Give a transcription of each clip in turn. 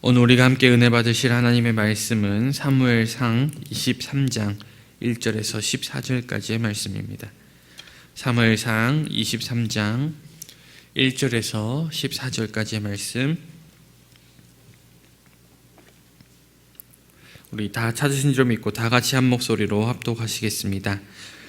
오늘 우리가 함께 은혜 받으실 하나님의 말씀은 사무엘상 23장 1절에서 14절까지의 말씀입니다. 사무엘상 23장 1절에서 14절까지의 말씀 우리 다 찾으신 줄 믿고 다 같이 한 목소리로 합독하시겠습니다.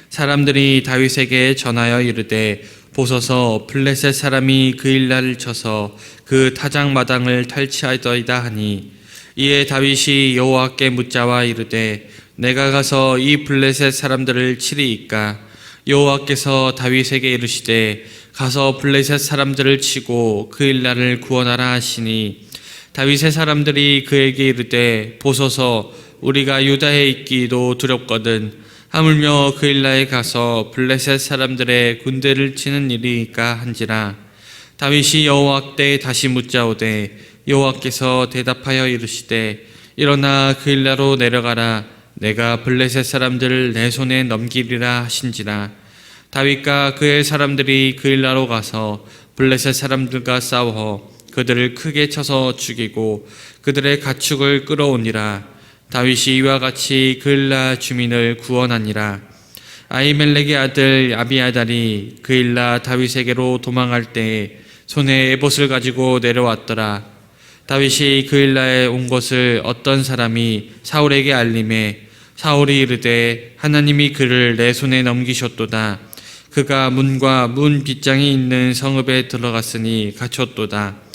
사람들이 다윗에게 전하여 이르되 보소서 블레셋 사람이 그 일날을 쳐서 그 타작 마당을 탈취하더이다 하니 이에 다윗이 여호와께 묻자와 이르되 내가 가서 이 블레셋 사람들을 치리이까? 여호와께서 다윗에게 이르시되 가서 블레셋 사람들을 치고 그 일날을 구원하라 하시니 다윗의 사람들이 그에게 이르되 보소서 우리가 유다에 있기도 두렵거든 하물며 그 일라에 가서 블레셋 사람들의 군대를 치는 일이니까 한지라. 다윗이 여호와께 다시 묻자오되 여호와께서 대답하여 이르시되 일어나 그 일라로 내려가라. 내가 블레셋 사람들을 내 손에 넘기리라 하신지라. 다윗과 그의 사람들이 그 일라로 가서 블레셋 사람들과 싸워 그들을 크게 쳐서 죽이고 그들의 가축을 끌어오니라 다윗이 이와 같이 그일라 주민을 구원하니라. 아이멜렉의 아들 아비아달이 그일라 다윗에게로 도망할 때 손에 에봇을 가지고 내려왔더라. 다윗이 그일라에 온 것을 어떤 사람이 사울에게 알림해 사울이 이르되 하나님이 그를 내 손에 넘기셨도다. 그가 문과 문 빗장이 있는 성읍에 들어갔으니 갇혔도다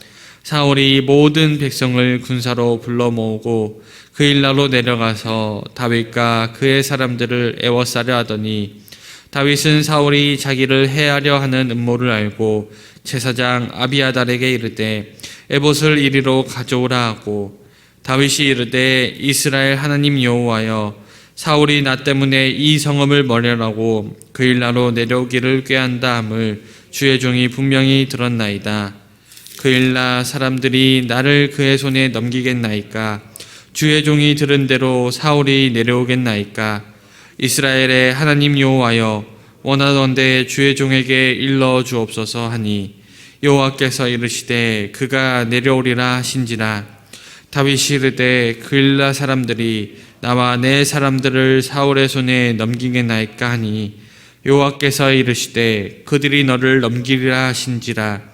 사울이 모든 백성을 군사로 불러 모으고 그 일나로 내려가서 다윗과 그의 사람들을 애워싸려 하더니 다윗은 사울이 자기를 해하려 하는 음모를 알고 제사장 아비아달에게 이르되 에봇을 이리로 가져오라 하고 다윗이 이르되 이스라엘 하나님 여호와여 사울이 나 때문에 이 성읍을 멀려라고 그 일나로 내려오기를 꾀한다 함을 주의 종이 분명히 들었나이다 그 일나 사람들이 나를 그의 손에 넘기겠나이까? 주의 종이 들은 대로 사울이 내려오겠나이까? 이스라엘의 하나님 여호와여 원하던대 주의 종에게 일러 주옵소서 하니 여호와께서 이르시되 그가 내려오리라 하신지라. 다윗이 이르되 그일라 사람들이 나와 내 사람들을 사울의 손에 넘기겠나이까 하니 여호와께서 이르시되 그들이 너를 넘기리라 하신지라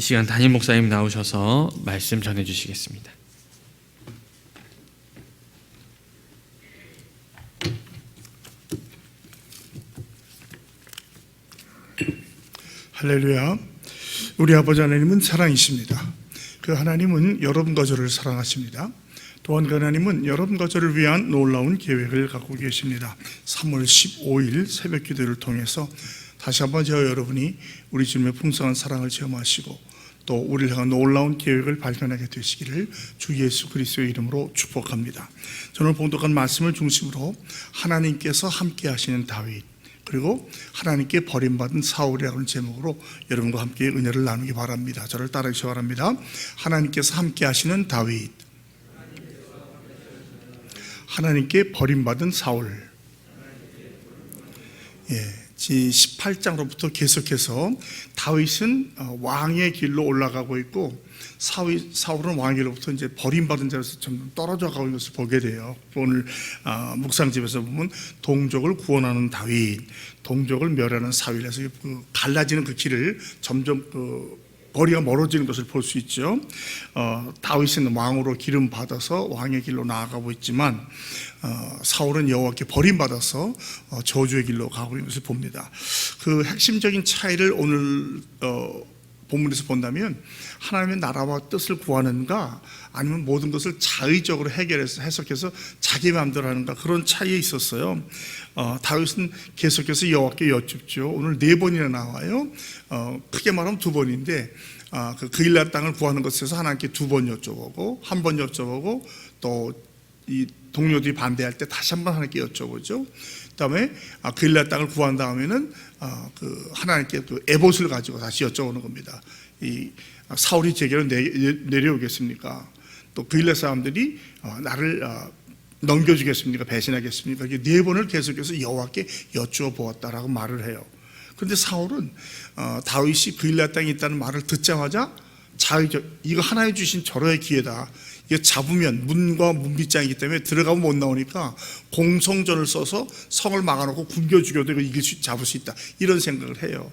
이 시간 담임 목사님 나오셔서 말씀 전해 주시겠습니다. 할렐루야. 우리 아버지 하나님은 사랑이십니다. 그 하나님은 여러분 가족을 사랑하십니다. 또한 그 하나님은 여러분 가족을 위한 놀라운 계획을 갖고 계십니다. 3월 15일 새벽 기도를 통해서 다시 한번 저와 여러분이 우리 주님의 풍성한 사랑을 체험하시고 또 우리를 향한 놀라운 계획을 발견하게 되시기를 주 예수 그리스도의 이름으로 축복합니다. 저는 봉독한 말씀을 중심으로 하나님께서 함께 하시는 다윗 그리고 하나님께 버림받은 사울이라는 제목으로 여러분과 함께 은혜를 나누기 바랍니다. 저를 따르시기 바랍니다. 하나님께서 함께 하시는 다윗. 하나님께 버림받은 사울. 예. 18장으로부터 계속해서 다윗은 어, 왕의 길로 올라가고 있고 사울, 사울은 왕의 길로부터 이제 버림받은 자로서 좀 떨어져 가고 있는 것을 보게 돼요. 오늘 어, 묵상집에서 보면 동족을 구원하는 다윗, 동족을 멸하는 사울에서 그 갈라지는 그 길을 점점 그 거리가 멀어지는 것을 볼 수 있죠. 어, 다윗은 왕으로 기름 받아서 왕의 길로 나아가고 있지만 어, 사울은 여호와께 버림받아서 어, 저주의 길로 가고 있는 것을 봅니다. 그 핵심적인 차이를 오늘 어, 본문에서 본다면 하나님의 나라와 뜻을 구하는가 아니면 모든 것을 자의적으로 해결해서 해석해서 자기 마음대로 하는가 그런 차이에 있었어요. 어, 다윗은 계속해서 여호와께 여쭙죠. 오늘 네 번이나 나와요. 어, 크게 말하면 두 번인데 아, 그 그일라 땅을 구하는 것에서 하나님께 두 번 여쭤보고 한 번 여쭤보고 또 이 동료들이 반대할 때 다시 한 번 하나님께 여쭤보죠. 그다음에 아, 그일라 땅을 구한 다음에는 아, 그 하나님께 그 에봇을 가지고 다시 여쭤보는 겁니다. 이 아, 사울이 제게로 내, 내려오겠습니까? 또 그일라 사람들이 어, 나를 어, 넘겨주겠습니까? 배신하겠습니까? 네 번을 계속해서 여호와께 여쭈어 보았다라고 말을 해요. 그런데 사울은 어, 다윗이 그일라 땅에 있다는 말을 듣자마자 자의적 이거 하나님 주신 절호의 기회다. 이거 잡으면 문과 문빗장이기 때문에 들어가면 못 나오니까 공성전을 써서 성을 막아놓고 굶겨 죽여도 이거 이길 수 잡을 수 있다 이런 생각을 해요.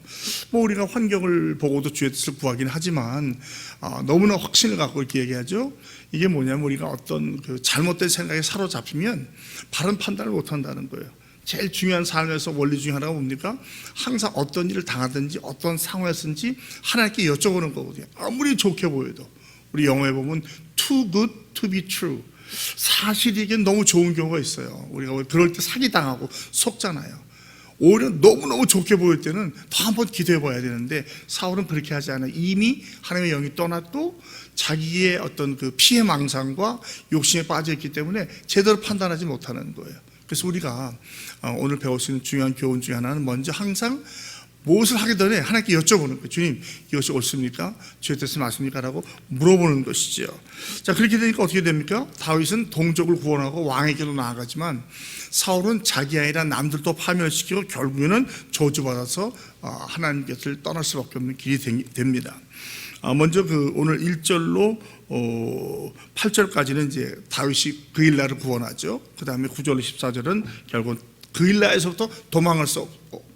뭐 우리가 환경을 보고도 주의 뜻을 구하긴 하지만 아, 너무나 확신을 갖고 이렇게 얘기하죠. 이게 뭐냐면 우리가 어떤 그 잘못된 생각에 사로잡히면 바른 판단을 못 한다는 거예요. 제일 중요한 삶에서 원리 중에 하나가 뭡니까? 항상 어떤 일을 당하든지 어떤 상황에서든지 하나님께 여쭤보는 거거든요. 아무리 좋게 보여도 우리 영어에 보면 too good to be true. 사실이 이게 너무 좋은 경우가 있어요. 우리가 왜 그럴 때 사기 당하고 속잖아요. 오히려 너무너무 좋게 보일 때는 더 한번 기도해 봐야 되는데 사울은 그렇게 하지 않아요. 이미 하나님의 영이 떠났고 자기의 어떤 그 피해 망상과 욕심에 빠져 있기 때문에 제대로 판단하지 못하는 거예요. 그래서 우리가 어, 오늘 배울 수 있는 중요한 교훈 중에 하나는 먼저 항상 무엇을 하기 전에 하나님께 여쭤보는 거예요. 주님, 이것이 옳습니까? 주의 뜻은 맞습니까? 라고 물어보는 것이죠. 자, 그렇게 되니까 어떻게 됩니까? 다윗은 동족을 구원하고 왕에게로 나아가지만 사울은 자기 아니라 남들도 파멸시키고 결국에는 저주받아서 어, 하나님 곁을 떠날 수밖에 없는 길이 되- 됩니다. 아, 먼저 그 오늘 1절로 어, 8절까지는 이제 다윗이 그일라를 구원하죠. 그 다음에 9절로 14절은 결국 그일라에서부터 도망할 수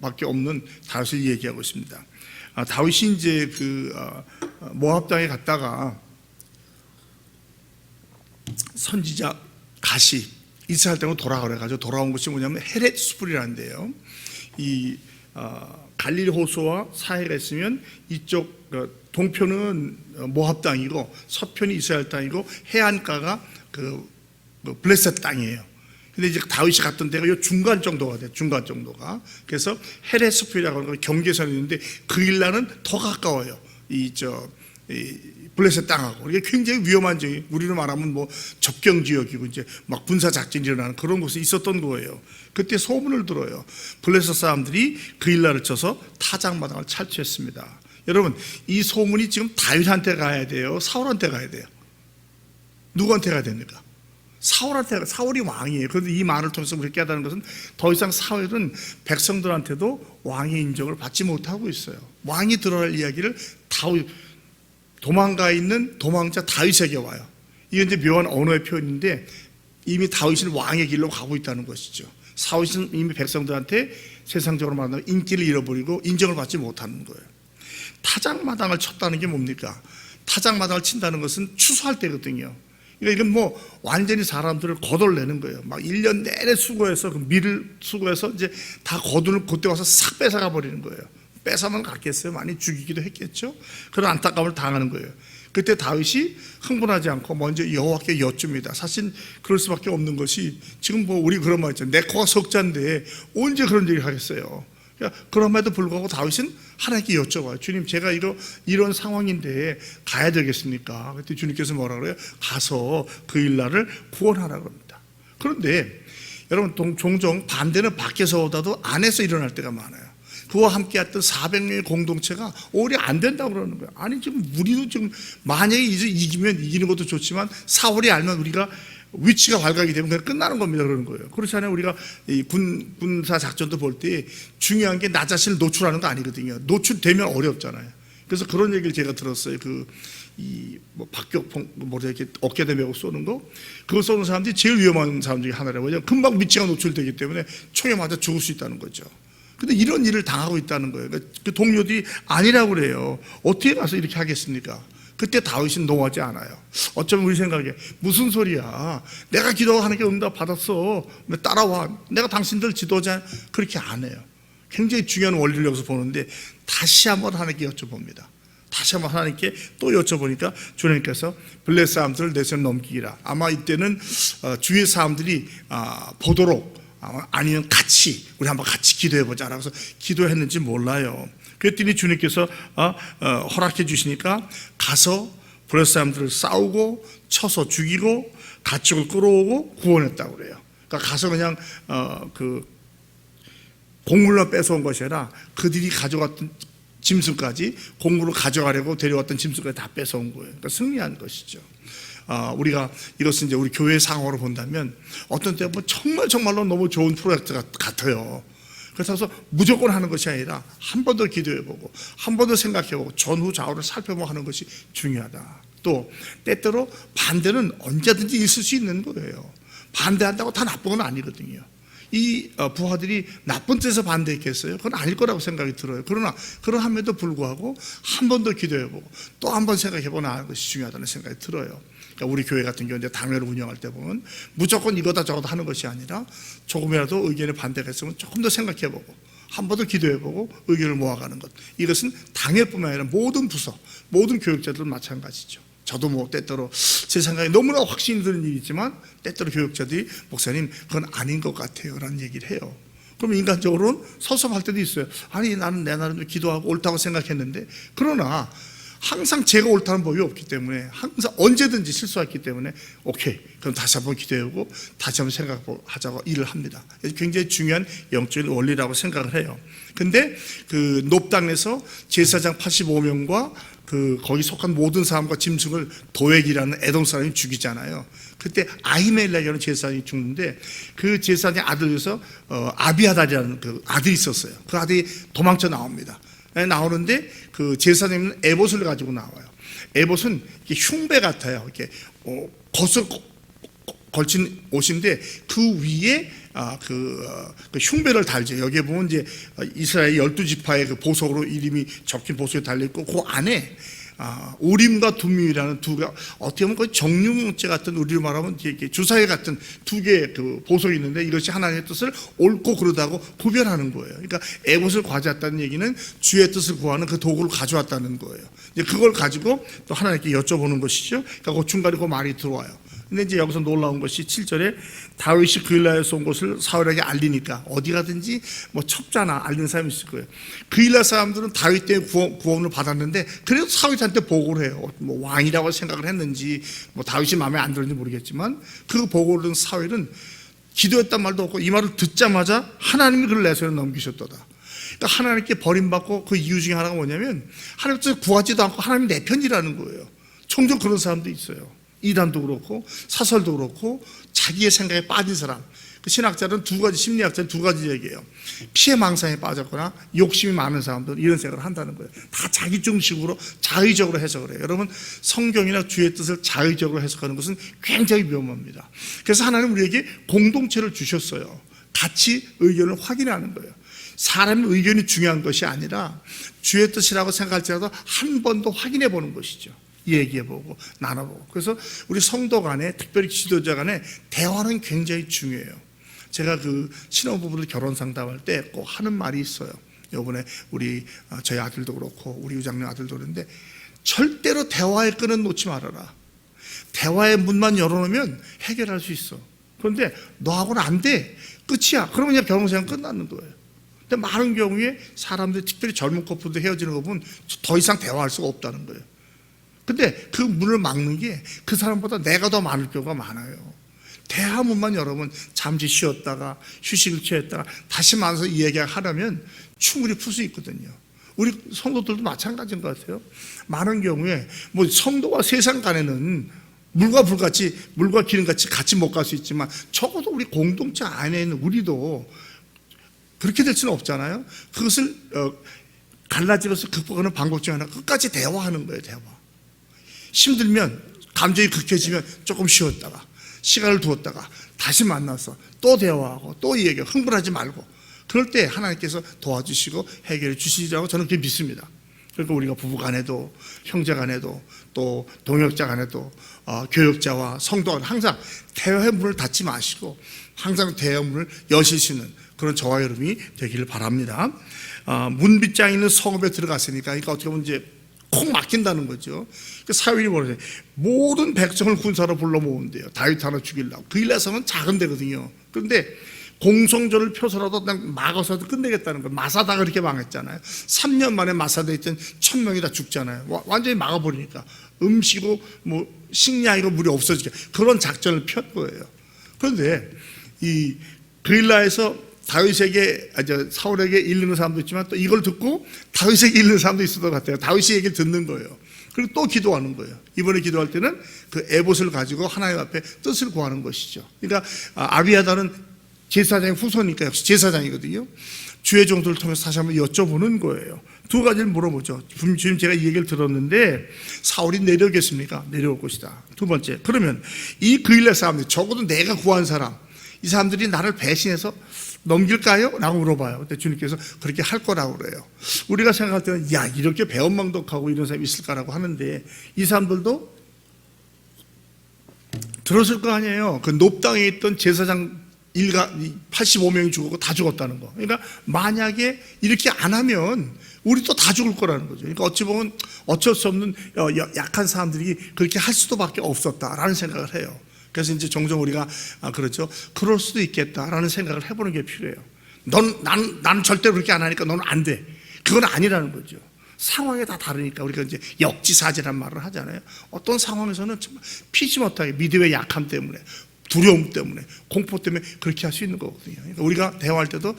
밖에 없는 다윗을 얘기하고 있습니다. 아, 다윗이 이제 그 어, 어, 모압 땅에 갔다가 선지자 가시 이스라엘 땅으로 돌아가래 가지고 돌아온 것이 뭐냐면 헤렛 수풀이라는데요. 이 어, 갈릴 호수와 사해가 있으면 이쪽 어, 동편은 어, 모압 땅이고 서편이 이스라엘 땅이고 해안가가 그, 그 블레셋 땅이에요. 근데 이제 다윗이 갔던 데가 요 중간 정도가 돼, 중간 정도가. 그래서 헤렛 수풀이라고 하는 거 경계선이 있는데 그 일라는 더 가까워요. 이 저 이 블레셋 땅하고 이게 굉장히 위험한 지역 우리로 말하면 뭐 접경 지역이고 이제 막 군사 작전이 일어나는 그런 곳에 있었던 거예요. 그때 소문을 들어요. 블레셋 사람들이 그 일라를 쳐서 타작 마당을 탈취했습니다. 여러분 이 소문이 지금 다윗한테 가야 돼요. 사울한테 가야 돼요. 누구한테 가야 됩니까? 사울한테 가- 사울이 왕이에요. 그런데 이 말을 통해서 우리가 깨닫는 것은 더 이상 사울은 백성들한테도 왕의 인정을 받지 못하고 있어요. 왕이 들어갈 이야기를 다윗 도망가 있는 도망자 다윗에게 와요. 이게 이제 묘한 언어의 표현인데 이미 다윗은 왕의 길로 가고 있다는 것이죠. 사울은 이미 백성들한테 세상적으로 말하면 인기를 잃어버리고 인정을 받지 못하는 거예요. 타작마당을 쳤다는 게 뭡니까? 타작마당을 친다는 것은 추수할 때거든요. 그러니까 이건 뭐 완전히 사람들을 거덜내는 거예요. 막 1년 내내 수고해서 그 밀을 수고해서 이제 다 거둔을 그때 와서 싹 뺏어가 버리는 거예요. 뺏어만 갔겠어요. 많이 죽이기도 했겠죠. 그런 안타까움을 당하는 거예요. 그때 다윗이 흥분하지 않고 먼저 여호와께 여쭙니다. 사실 그럴 수밖에 없는 것이 지금 뭐 우리 그런 말 있잖아요. 내 코가 석자인데 언제 그런 얘기를 하겠어요. 그러니까 그럼에도 불구하고 다윗은 하나님께 여쭤봐요. 주님, 제가 이거 이런 상황인데 가야 되겠습니까? 그때 주님께서 뭐라 그래요? 가서 그 일날을 구원하라 그럽니다. 그런데 여러분 동- 종종 반대는 밖에서 오다도 안에서 일어날 때가 많아요. 그와 함께 했던 400명의 공동체가 오히려 안 된다고 그러는 거예요. 아니 지금 우리도 지금 만약에 이제 이기면 이기는 것도 좋지만 사월이 알면 우리가 위치가 발각이 되면 그냥 끝나는 겁니다. 그러는 거예요. 그렇지 않아요? 우리가 이 군, 군사 작전도 볼 때 중요한 게 나 자신을 노출하는 거 아니거든요. 노출되면 어렵잖아요. 그래서 그런 얘기를 제가 들었어요. 그, 이, 뭐, 박격풍, 뭐, 이렇게 어깨대 메고 쏘는 거. 그거 쏘는 사람들이 제일 위험한 사람 중에 하나라고. 왜냐면 금방 위치가 노출되기 때문에 총에 맞아 죽을 수 있다는 거죠. 근데 이런 일을 당하고 있다는 거예요. 그러니까 그 동료들이 아니라고 그래요. 어떻게 가서 이렇게 하겠습니까? 그때 다윗은 노하지 않아요. 어쩌면 우리 생각에 무슨 소리야? 내가 기도하는 게 응답 받았어. 왜 따라와. 내가 당신들 지도자 그렇게 안 해요. 굉장히 중요한 원리를 여기서 보는데 다시 한번 하나님께 여쭤봅니다. 다시 한번 하나님께 또 여쭤보니까 주님께서 블레 사람들을 내 손에 넘기라. 아마 이때는 어, 주위 사람들이 아, 보도록 아마 아니면 같이 우리 한번 같이 기도해 보자 라고 해서 기도했는지 몰라요. 그랬더니 주님께서 어, 어, 허락해 주시니까 가서 브레 사람들을 싸우고 쳐서 죽이고 가축을 끌어오고 구원했다고 그래요. 그러니까 가서 그냥 어, 그 곡물로 뺏어온 것이 아니라 그들이 가져갔던 짐승까지 곡물을 가져가려고 데려왔던 짐승까지 다 뺏어온 거예요. 그러니까 승리한 것이죠. 아, 우리가 이것은 이제 우리 교회 상황으로 본다면 어떤 때 보면 정말 정말로 너무 좋은 프로젝트 같- 같아요. 그래서 무조건 하는 것이 아니라 한 번 더 기도해보고 한 번 더 생각해보고 전후 좌우를 살펴보고 하는 것이 중요하다. 또 때때로 반대는 언제든지 있을 수 있는 거예요. 반대한다고 다 나쁜 건 아니거든요. 이 어, 부하들이 나쁜 뜻에서 반대했겠어요? 그건 아닐 거라고 생각이 들어요. 그러나 그러함에도 불구하고 한 번 더 기도해보고 또 한 번 생각해보고 나가는 것이 중요하다는 생각이 들어요. 그러니까 우리 교회 같은 경우 이제 당회를 운영할 때 보면 무조건 이거다 저거다 하는 것이 아니라 조금이라도 의견에 반대가 있으면 조금 더 생각해보고 한 번 더 기도해보고 의견을 모아가는 것. 이것은 당회뿐만 아니라 모든 부서, 모든 교육자들은 마찬가지죠. 저도 뭐 때때로 제 생각에 너무나 확신이 드는 일이지만 때때로 교육자들이 목사님 그건 아닌 것 같아요 라는 얘기를 해요 그럼 인간적으로는 섭섭할 때도 있어요 아니 나는 내 나름대로 기도하고 옳다고 생각했는데 그러나 항상 제가 옳다는 법이 없기 때문에 항상 언제든지 실수했기 때문에 오케이 그럼 다시 한번 기도해보고 다시 한번 생각하자고 일을 합니다 굉장히 중요한 영적인 원리라고 생각을 해요 근데 그 높당에서 제사장 85명과 그 거기 속한 모든 사람과 짐승을 도액이라는 에돔 사람이 죽이잖아요. 그때 아히멜렉이라는 제사장이 죽는데 그 제사장의 아들 중에서 어, 아비아달이라는 그 아들이 있었어요. 그 아들이 도망쳐 나옵니다. 예, 나오는데 그 제사장님은 에봇을 가지고 나와요. 에봇은 흉배 같아요. 이렇게 어, 겉을 걸친 옷인데 그 위에 아, 그, 어, 그 흉배를 달죠. 여기에 보면 이제 이스라엘 열두 지파의 그 보석으로 이름이 적힌 보석이 달려 있고 그 안에 아, 우림과 두밈이라는 두 개, 어떻게 보면 거의 정육제 같은 우리로 말하면 주사위 같은 두 개의 그 보석이 있는데 이것이 하나님의 뜻을 옳고 그르다고 구별하는 거예요. 그러니까 애봇을 가져왔다는 얘기는 주의 뜻을 구하는 그 도구를 가져왔다는 거예요. 이제 그걸 가지고 또 하나님께 여쭤보는 것이죠. 그러니까 그 중간에 그 말이 들어와요. 근데 이제 여기서 놀라운 것이 7절에 다윗이 그일라에서 온 것을 사울에게 알리니까 어디 가든지 뭐 첩자나 알리는 사람이 있을 거예요. 그일라 사람들은 다윗 때문에 구원, 구원을 받았는데 그래도 사울한테 보고를 해요. 뭐 왕이라고 생각을 했는지 뭐 다윗이 마음에 안 들었는지 모르겠지만 그 보고를 듣는 사울은 기도했단 말도 없고 이 말을 듣자마자 하나님이 그를 내 손에 넘기셨도다. 그러니까 하나님께 버림받고 그 이유 중에 하나가 뭐냐면 하나님께서 구하지도 않고 하나님 내 편이라는 거예요. 종종 그런 사람도 있어요. 이단도 그렇고 사설도 그렇고 자기의 생각에 빠진 사람. 그 신학자는 두 가지 심리학자는 두 가지 얘기해요. 피해 망상에 빠졌거나 욕심이 많은 사람들 이런 생각을 한다는 거예요. 다 자기 중심으로 자의적으로 해석을 해요. 여러분 성경이나 주의 뜻을 자의적으로 해석하는 것은 굉장히 위험합니다. 그래서 하나님 우리에게 공동체를 주셨어요. 같이 의견을 확인하는 거예요. 사람의 의견이 중요한 것이 아니라 주의 뜻이라고 생각할지라도 한 번 더 확인해 보는 것이죠. 얘기해보고 나눠보고 그래서 우리 성도 간에 특별히 지도자 간에 대화는 굉장히 중요해요. 제가 그 신혼부부들 결혼 상담할 때 꼭 하는 말이 있어요. 요번에 우리 어, 저희 아들도 그렇고 우리 유장님 아들도 그런데 절대로 대화의 끈은 놓지 말아라. 대화의 문만 열어놓으면 해결할 수 있어. 그런데 너하고는 안 돼. 끝이야. 그러면 그냥 결혼 생활 끝나는 거예요. 근데 많은 경우에 사람들이 특별히 젊은 커플들 헤어지는 거 보면 더 이상 대화할 수가 없다는 거예요. 근데 그 문을 막는 게 그 사람보다 내가 더 많을 경우가 많아요. 대화문만 여러분 잠시 쉬었다가 휴식을 취했다가 다시 만나서 이야기하려면 충분히 풀 수 있거든요. 우리 성도들도 마찬가지인 것 같아요. 많은 경우에 뭐 성도와 세상 간에는 물과 불같이 물과 기름같이 같이 못 갈 수 있지만 적어도 우리 공동체 안에 있는 우리도 그렇게 될 수는 없잖아요. 그것을 어, 갈라지면서 극복하는 방법 중 하나 끝까지 대화하는 거예요. 대화. 힘들면 감정이 극해지면 조금 쉬었다가 시간을 두었다가 다시 만나서 또 대화하고 또 얘기하고 흥분하지 말고 그럴 때 하나님께서 도와주시고 해결해 주시리라고 저는 그렇게 믿습니다. 그러니까 우리가 부부 간에도 형제 간에도 또 동역자 간에도 어, 교역자와 성도 간 항상 대화의 문을 닫지 마시고 항상 대화의 문을 여시시는 그런 저와 여러분이 되기를 바랍니다. 어, 문빗장 있는 성읍에 들어갔으니까 그러니까 어떻게 보면 이제 콕 막힌다는 거죠. 그 사울이 뭐래 모든 백성을 군사로 불러 모은대요. 다윗 하나 죽이려고. 그일라성은 작은 데거든요. 그런데 공성전을 펴서라도 그냥 막아서도 끝내겠다는 거예요. 마사다가 그렇게 망했잖아요. 3년 만에 마사다에 있던 천 명이 다 죽잖아요. 와- 완전히 막아버리니까 음식이고 뭐 식량이고 물이 없어지게 그런 작전을 편 거예요. 그런데 이 그일라에서 다윗에게 아저 사울에게 일르는 사람도 있지만 또 이걸 듣고 다윗에게 일르는 사람도 있을 것 같아요. 다윗이 얘기를 듣는 거예요. 그리고 또 기도하는 거예요. 이번에 기도할 때는 그 에봇을 가지고 하나님 앞에 뜻을 구하는 것이죠. 그러니까 아, 아비아다는 제사장의 후손이니까 역시 제사장이거든요. 주의 종들을 통해서 다시 한번 여쭤보는 거예요. 두 가지를 물어보죠. 지금 제가 이 얘기를 들었는데 사울이 내려오겠습니까? 내려올 것이다. 두 번째, 그러면 이 그일라 사람들 적어도 내가 구한 사람 이 사람들이 나를 배신해서 넘길까요? 라고 물어봐요. 근데 주님께서 그렇게 할 거라고 그래요. 우리가 생각할 때는 야 이렇게 배은망덕하고 이런 사람이 있을까라고 하는데 이 사람들도 들었을 거 아니에요. 그 높당에 있던 제사장 일가 85명이 죽었고 다 죽었다는 거. 그러니까 만약에 이렇게 안 하면 우리 또 다 죽을 거라는 거죠. 그러니까 어찌 보면 어쩔 수 없는 어, 여- 약한 사람들이 그렇게 할 수도밖에 없었다라는 생각을 해요. 그래서 이제 종종 우리가 아, 그렇죠. 그럴 수도 있겠다라는 생각을 해보는 게 필요해요. 넌, 난, 나는 절대로 그렇게 안 하니까 너는 안 돼. 그건 아니라는 거죠. 상황이 다 다르니까 우리가 이제 역지사지란 말을 하잖아요. 어떤 상황에서는 정말 피지 못하게 믿음의 약함 때문에 두려움 때문에 공포 때문에 그렇게 할 수 있는 거거든요. 그러니까 우리가 대화할 때도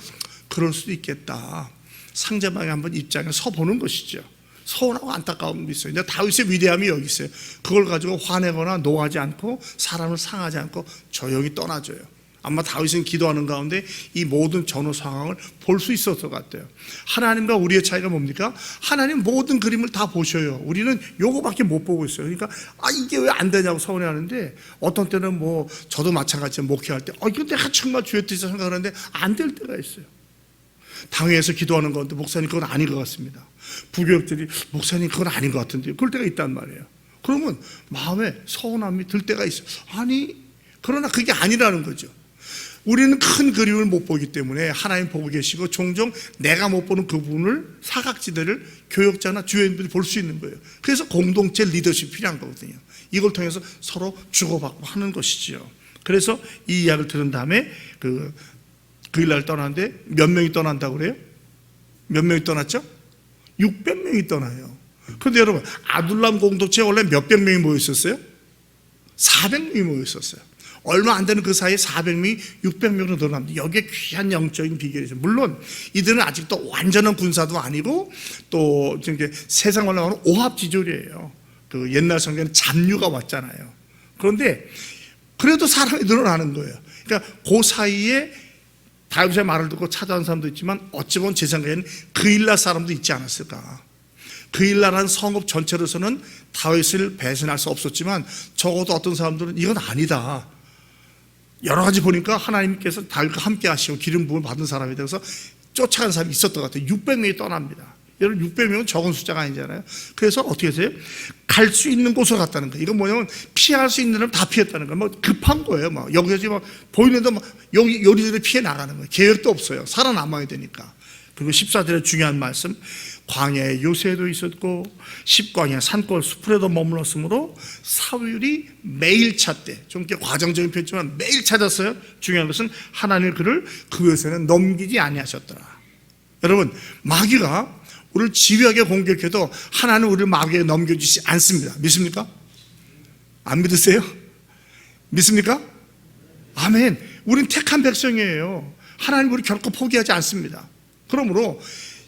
그럴 수도 있겠다. 상대방의 한번 입장에 서 보는 것이죠. 서운하고 안타까움도 있어요. 근데 다윗의 위대함이 여기 있어요. 그걸 가지고 화내거나 노하지 않고 사람을 상하지 않고 조용히 떠나줘요. 아마 다윗은 기도하는 가운데 이 모든 전후 상황을 볼 수 있었을 것 같아요. 하나님과 우리의 차이가 뭡니까? 하나님 모든 그림을 다 보셔요. 우리는 요거밖에 못 보고 있어요. 그러니까 아 이게 왜 안 되냐고 서운해하는데 어떤 때는 뭐 저도 마찬가지로 목회할 때, 어 이거 내가 정말 주의 뜻이 생각하는데 안 될 때가 있어요. 당회에서 기도하는 건데 목사님 그건 아닌 것 같습니다. 부교육들이 목사님 그건 아닌 것 같은데 그럴 때가 있단 말이에요. 그러면 마음에 서운함이 들 때가 있어요. 아니 그러나 그게 아니라는 거죠. 우리는 큰 그림을 못 보기 때문에 하나님 보고 계시고 종종 내가 못 보는 그 부분을 사각지대를 교역자나 주연들이 볼 수 있는 거예요. 그래서 공동체 리더십이 필요한 거거든요. 이걸 통해서 서로 주고받고 하는 것이지요. 그래서 이 이야기를 들은 다음에 그 그일날 떠났는데 몇 명이 떠난다고 그래요? 몇 명이 떠났죠? 600명이 떠나요. 그런데 여러분 아둘람 공동체 원래 몇백 명이 모여 있었어요? 400명이 모여 있었어요. 얼마 안 되는 그 사이에 400명이 600명으로 늘어납니다. 여기에 귀한 영적인 비결이죠. 물론 이들은 아직도 완전한 군사도 아니고 또 이제 세상 올라가는 오합지졸이에요. 그 옛날 성경에는 잡류가 왔잖아요. 그런데 그래도 사람이 늘어나는 거예요. 그러니까 그 사이에 다윗의 말을 듣고 찾아온 사람도 있지만 어찌 보면 제 생각에는 그일라 사람도 있지 않았을까. 그일라라는 성읍 전체로서는 다윗을 배신할 수 없었지만 적어도 어떤 사람들은 이건 아니다. 여러 가지 보니까 하나님께서 다윗과 함께 하시고 기름 부음을 받은 사람에 대해서 쫓아간 사람이 있었던 것 같아요. 600명이 떠납니다. 여러분 600명은 적은 숫자가 아니잖아요. 그래서 어떻게 하세요? 갈 수 있는 곳으로 갔다는 거예요. 이건 뭐냐면 피할 수 있는 데는 다 피했다는 거예요. 뭐 급한 거예요. 막 여기저기 막 보이는데 막 여기 요리조리 피해 나가는 거예요. 계획도 없어요. 살아남아야 되니까. 그리고 14절의 중요한 말씀 광야에 요새도 있었고 십광야 산골 숲에도 머물렀으므로 사울이 매일 찾대 좀 이렇게 과정적인 표현지만 매일 찾았어요 중요한 것은 하나님 그를 그 요새는 넘기지 아니하셨더라 여러분 마귀가 우리를 지휘하게 공격해도 하나님 우리를 마귀에 넘겨주지 않습니다 믿습니까? 안 믿으세요? 믿습니까? 아멘 우린 택한 백성이에요 하나님 우리 결코 포기하지 않습니다 그러므로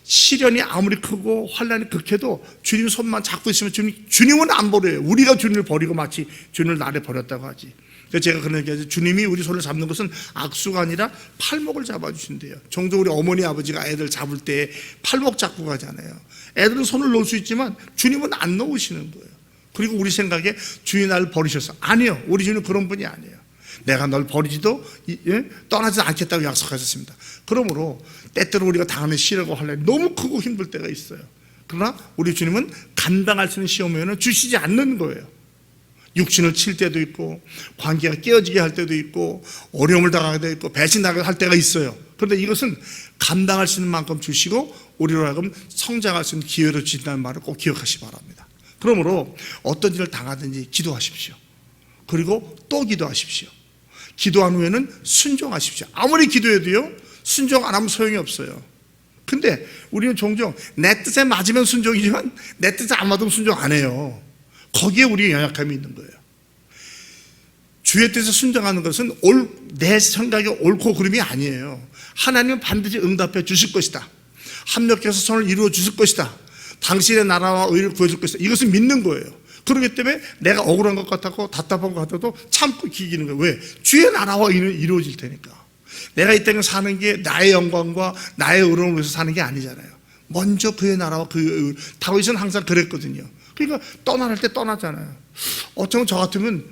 시련이 아무리 크고 환란이 극해도 주님 손만 잡고 있으면 주님, 주님은 안 버려요. 우리가 주님을 버리고 마치 주님을 나를 버렸다고 하지. 제가 그런 얘기하죠. 주님이 우리 손을 잡는 것은 악수가 아니라 팔목을 잡아주신대요. 종종 우리 어머니 아버지가 애들 잡을 때 팔목 잡고 가잖아요. 애들은 손을 놓을 수 있지만 주님은 안 놓으시는 거예요. 그리고 우리 생각에 주님 나를 버리셨어. 아니요. 우리 주님은 그런 분이 아니에요. 내가 널 버리지도 예? 떠나지 않겠다고 약속하셨습니다. 그러므로 때때로 우리가 당하는 시련과 환란이 너무 크고 힘들 때가 있어요. 그러나 우리 주님은 감당할 수 있는 시험에는 주시지 않는 거예요. 육신을 칠 때도 있고 관계가 깨어지게 할 때도 있고 어려움을 당하게 되고 있고 배신당하게 할 때가 있어요. 그런데 이것은 감당할 수 있는 만큼 주시고 우리로 하여금 성장할 수 있는 기회를 주신다는 말을 꼭 기억하시 기 바랍니다. 그러므로 어떤 일을 당하든지 기도하십시오. 그리고 또 기도하십시오. 기도한 후에는 순종하십시오. 아무리 기도해도요, 순종 안 하면 소용이 없어요. 근데 우리는 종종 내 뜻에 맞으면 순종이지만 내 뜻에 안 맞으면 순종 안 해요. 거기에 우리의 연약함이 있는 거예요. 주의 뜻에 순종하는 것은 올, 내 생각이 옳고 그름이 아니에요. 하나님은 반드시 응답해 주실 것이다. 합력해서 선을 이루어 주실 것이다. 당신의 나라와 의를 구해줄 것이다. 이것을 믿는 거예요. 그렇기 때문에 내가 억울한 것 같았고 답답한 것 같아도 참고 기기는 거예요. 왜? 주의 나라와 의는 이루어질 테니까. 내가 이 땅에 사는 게 나의 영광과 나의 의로움을 위해서 사는 게 아니잖아요. 먼저 그의 나라와 그의 의. 다윗은 항상 그랬거든요. 그러니까 떠나할 때 떠나잖아요. 어쩌면 저 같으면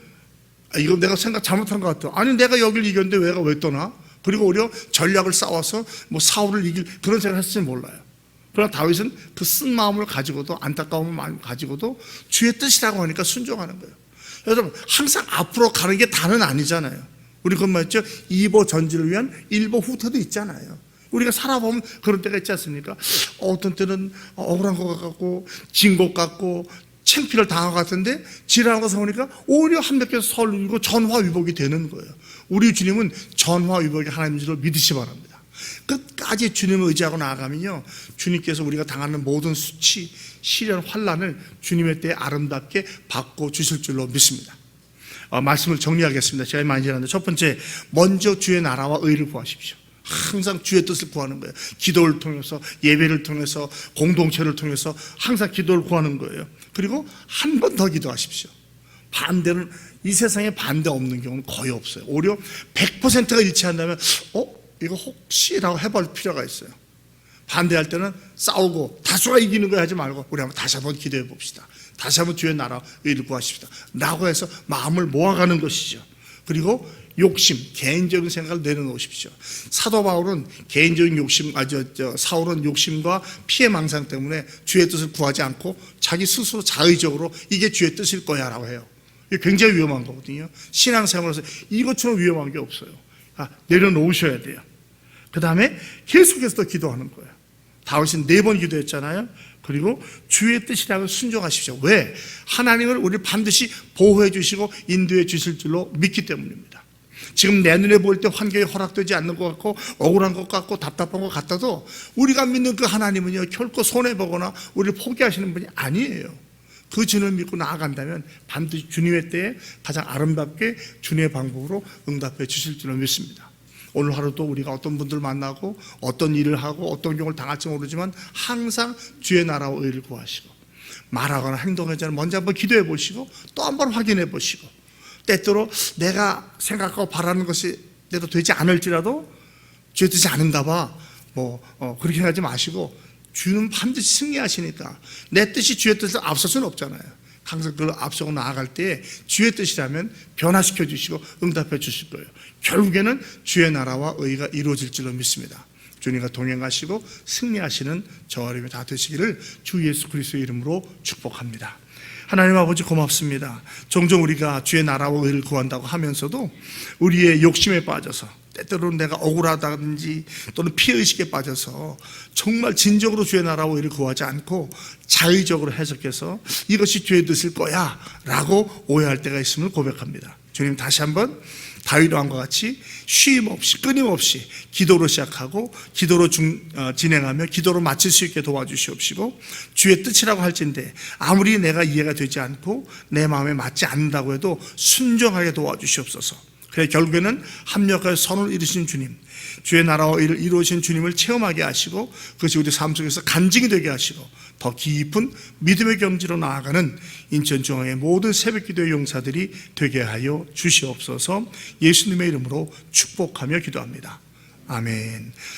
아, 이거 내가 생각 잘못한 것 같아. 아니 내가 여길 이겼는데 왜가 왜 떠나? 그리고 오히려 전략을 싸워서 뭐 사울을 이길 그런 생각을 했을지 몰라요. 그러나 다윗은 그 쓴 마음을 가지고도 안타까움을 많이 가지고도 주의 뜻이라고 하니까 순종하는 거예요. 여러분 항상 앞으로 가는 게 다는 아니잖아요. 우리 그건 말했죠. 2보 전지를 위한 1보 후퇴도 있잖아요. 우리가 살아보면 그런 때가 있지 않습니까? 어떤 때는 억울한 것 같고 진 것 같고 창피를 당한 것 같은데 지나는 것을 보니까 오히려 한백께서 서울 이고 전화위복이 되는 거예요. 우리 주님은 전화위복이 하나님인 줄 믿으시 기 바랍니다. 끝까지 주님을 의지하고 나아가면요. 주님께서 우리가 당하는 모든 수치, 시련, 환란을 주님의 때에 아름답게 받고 주실 줄로 믿습니다. 어, 말씀을 정리하겠습니다. 제가 많이 지났는데 첫 번째, 먼저 주의 나라와 의를 구하십시오. 항상 주의 뜻을 구하는 거예요. 기도를 통해서, 예배를 통해서, 공동체를 통해서 항상 기도를 구하는 거예요. 그리고 한 번 더 기도하십시오. 반대는 이 세상에 반대 없는 경우는 거의 없어요. 오히려 100%가 일치한다면, 어? 이거 혹시라고 해볼 필요가 있어요. 반대할 때는 싸우고 다수가 이기는 거 하지 말고 우리 한번 다시 한번 기도해 봅시다. 다시 한번 주의 나라 의를 구하십시다. 라고 해서 마음을 모아가는 것이죠. 그리고 욕심, 개인적인 생각을 내려놓으십시오. 사도 바울은 개인적인 욕심, 아, 저, 저, 사울은 욕심과 피해 망상 때문에 주의 뜻을 구하지 않고 자기 스스로 자의적으로 이게 주의 뜻일 거야 라고 해요. 이게 굉장히 위험한 거거든요. 신앙생활에서 이것처럼 위험한 게 없어요. 아, 내려놓으셔야 돼요. 그 다음에 계속해서 또 기도하는 거예요. 다윗은 네 번 기도했잖아요. 그리고 주의 뜻이라고 순종하십시오. 왜? 하나님을 우리 반드시 보호해 주시고 인도해 주실 줄로 믿기 때문입니다. 지금 내 눈에 보일 때 환경이 허락되지 않는 것 같고 억울한 것 같고 답답한 것 같아도 우리가 믿는 그 하나님은요 결코 손해보거나 우리를 포기하시는 분이 아니에요. 그 주님을 믿고 나아간다면 반드시 주님의 때에 가장 아름답게 주님의 방법으로 응답해 주실 줄로 믿습니다. 오늘 하루도 우리가 어떤 분들 만나고 어떤 일을 하고 어떤 경우를 당할지 모르지만 항상 주의 나라와 의를 구하시고 말하거나 행동하기 전에 먼저 한번 기도해 보시고 또 한번 확인해 보시고 때때로 내가 생각하고 바라는 것이 내도 되지 않을지라도 주의 뜻이 아닌가 봐. 뭐 어, 그렇게 하지 마시고 주는 반드시 승리하시니까 내 뜻이 주의 뜻을 앞설 수는 없잖아요. 항상 그걸 앞서고 나아갈 때 주의 뜻이라면 변화시켜 주시고 응답해 주실 거예요. 결국에는 주의 나라와 의가 이루어질 줄로 믿습니다. 주님과 동행하시고 승리하시는 저와 여러분이 다 되시기를 주 예수 그리스도의 이름으로 축복합니다. 하나님 아버지 고맙습니다. 종종 우리가 주의 나라와 의를 구한다고 하면서도 우리의 욕심에 빠져서 때때로는 내가 억울하다든지 또는 피해의식에 빠져서 정말 진정으로 주의 나라와 의를 구하지 않고 자의적으로 해석해서 이것이 주의 뜻일 거야 라고 오해할 때가 있음을 고백합니다. 주님 다시 한번 다윗 왕과 같이 쉼 없이 끊임없이 기도로 시작하고 기도로 중, 어, 진행하며 기도로 마칠 수 있게 도와주시옵시고 주의 뜻이라고 할진데 아무리 내가 이해가 되지 않고 내 마음에 맞지 않는다고 해도 순종하게 도와주시옵소서. 그래 결국에는 합력하여 선을 이루신 주님, 주의 나라와 일을 이루신 주님을 체험하게 하시고 그것이 우리 삶 속에서 간증이 되게 하시고 더 깊은 믿음의 경지로 나아가는 인천중앙의 모든 새벽기도의 용사들이 되게 하여 주시옵소서 예수님의 이름으로 축복하며 기도합니다. 아멘.